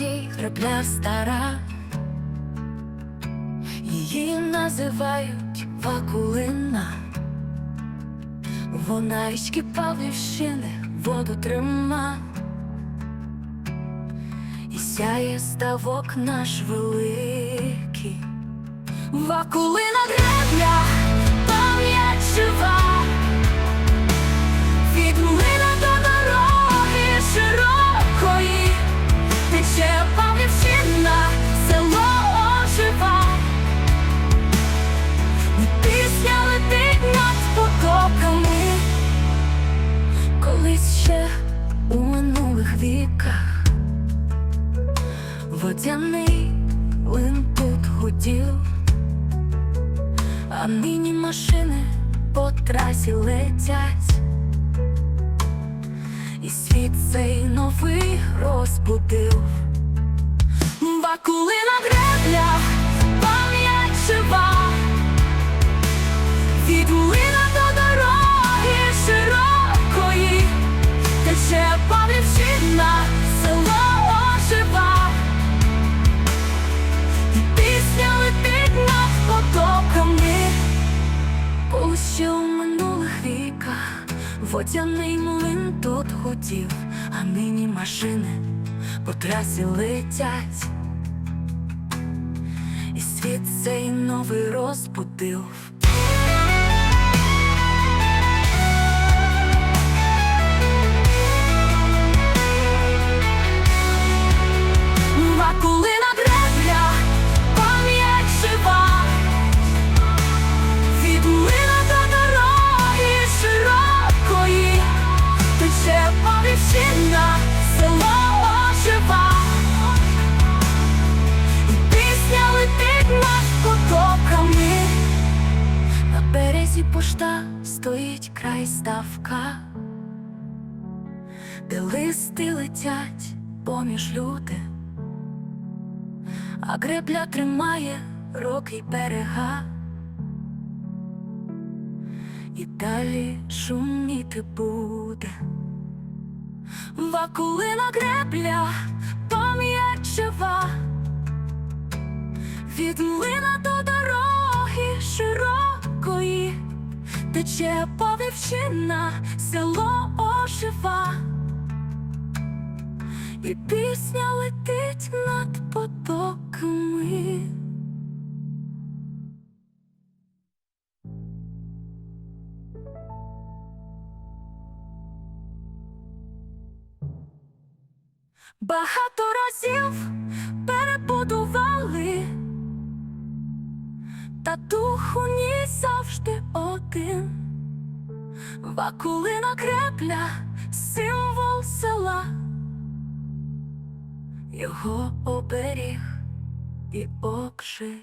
березі гребля стара, її називають Вакулина. Вона річки Павлівщини воду трима, і сяє ставок наш великий. Вакулина гребля, пам'ять жива, віках водяний лин тут гудів, а нині машини по трасі летять, і світ цей новий розбудив. Вакулина гребля, пам'ять жива. Водяний млин тут гудів, а нині машини по трасі летять. І світ цей новий розбудив. Вакулина де листи летять поміж люди, а гребля тримає роки й берега, і далі шуміти буде. Вакулина гребля, пам'ять жива, від млина до дороги широкої, тече Павлівщина, село ожива. І пісня летить над потоками. Багато разів перебудували, та дух у ній завжди один. Вакулина крепля, його оберіг і окши.